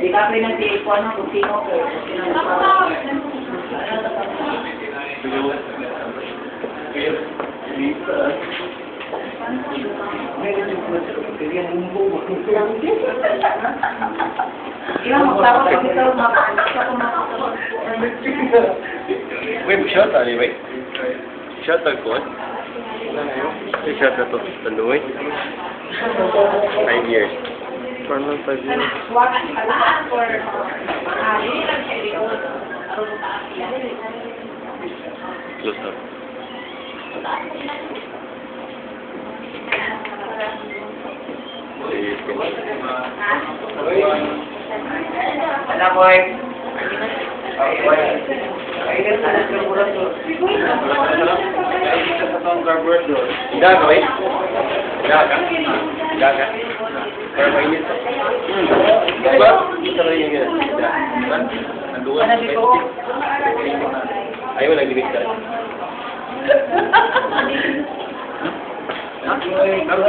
Di ka pinag-i ko ano kung sino ko. Wait, shot ali, wait. Shot ang. Yung shot na to, tanduoy. Five years. Parang five years. Close up. Wala boy. Ayun na lang yung Ayo lagi niya Nah, Kalau